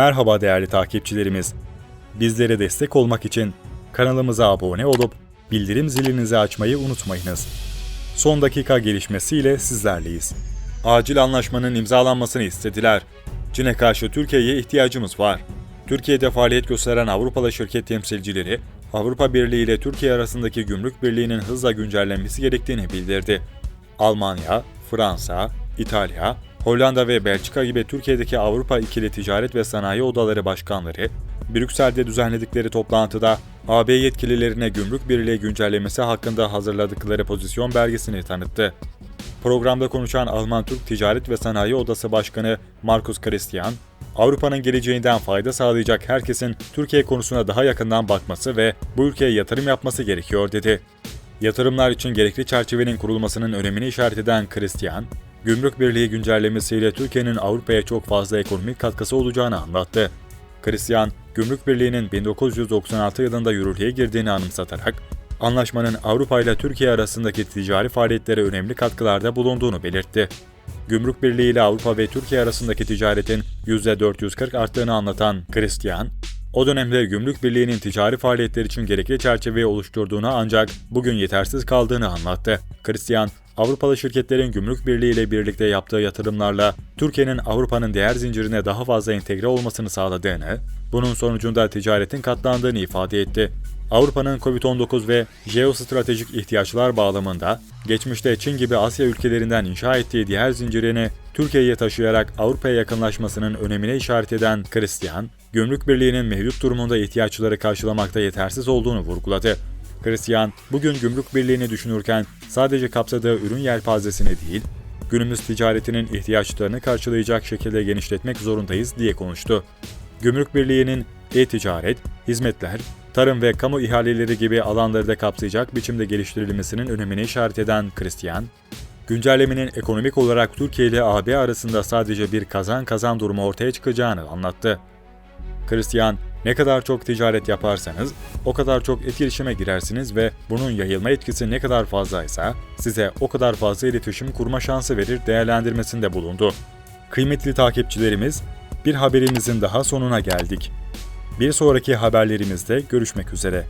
Merhaba değerli takipçilerimiz. Bizlere destek olmak için kanalımıza abone olup bildirim zilinizi açmayı unutmayınız. Son dakika gelişmesiyle sizlerleyiz. Acil anlaşmanın imzalanmasını istediler. Çin'e karşı Türkiye'ye ihtiyacımız var. Türkiye'de faaliyet gösteren Avrupalı şirket temsilcileri, Avrupa Birliği ile Türkiye arasındaki gümrük birliğinin hızla güncellenmesi gerektiğini bildirdi. Almanya, Fransa, İtalya, Hollanda ve Belçika gibi Türkiye'deki Avrupa İkili Ticaret ve Sanayi Odaları Başkanları, Brüksel'de düzenledikleri toplantıda AB yetkililerine gümrük birliği güncellemesi hakkında hazırladıkları pozisyon belgesini tanıttı. Programda konuşan Alman Türk Ticaret ve Sanayi Odası Başkanı Markus Christian, Avrupa'nın geleceğinden fayda sağlayacak herkesin Türkiye konusuna daha yakından bakması ve bu ülkeye yatırım yapması gerekiyor dedi. Yatırımlar için gerekli çerçevenin kurulmasının önemini işaret eden Christian, Gümrük Birliği güncellemesiyle Türkiye'nin Avrupa'ya çok fazla ekonomik katkısı olacağını anlattı. Christian, Gümrük Birliği'nin 1996 yılında yürürlüğe girdiğini anımsatarak, anlaşmanın Avrupa ile Türkiye arasındaki ticari faaliyetlere önemli katkılarda bulunduğunu belirtti. Gümrük Birliği ile Avrupa ve Türkiye arasındaki ticaretin %440 arttığını anlatan Christian, o dönemde Gümrük Birliği'nin ticari faaliyetler için gerekli çerçeveyi oluşturduğunu ancak bugün yetersiz kaldığını anlattı. Christian, Avrupalı şirketlerin Gümrük Birliği ile birlikte yaptığı yatırımlarla Türkiye'nin Avrupa'nın değer zincirine daha fazla entegre olmasını sağladığını, bunun sonucunda ticaretin katlandığını ifade etti. Avrupa'nın Covid-19 ve jeostratejik ihtiyaçlar bağlamında geçmişte Çin gibi Asya ülkelerinden inşa ettiği diğer zincirini Türkiye'ye taşıyarak Avrupa'ya yakınlaşmasının önemine işaret eden Christian, Gümrük Birliği'nin mevcut durumunda ihtiyaçları karşılamakta yetersiz olduğunu vurguladı. Christian, bugün Gümrük Birliği'ni düşünürken sadece kapsadığı ürün yelpazesini değil, günümüz ticaretinin ihtiyaçlarını karşılayacak şekilde genişletmek zorundayız diye konuştu. Gümrük Birliği'nin e-ticaret, hizmetler, tarım ve kamu ihaleleri gibi alanları da kapsayacak biçimde geliştirilmesinin önemini işaret eden Christian, güncellemenin ekonomik olarak Türkiye ile AB arasında sadece bir kazan kazan durumu ortaya çıkacağını anlattı. Christian, ne kadar çok ticaret yaparsanız o kadar çok etkileşime girersiniz ve bunun yayılma etkisi ne kadar fazlaysa size o kadar fazla iletişim kurma şansı verir değerlendirmesinde bulundu. Kıymetli takipçilerimiz, bir haberimizin daha sonuna geldik. Bir sonraki haberlerimizde görüşmek üzere.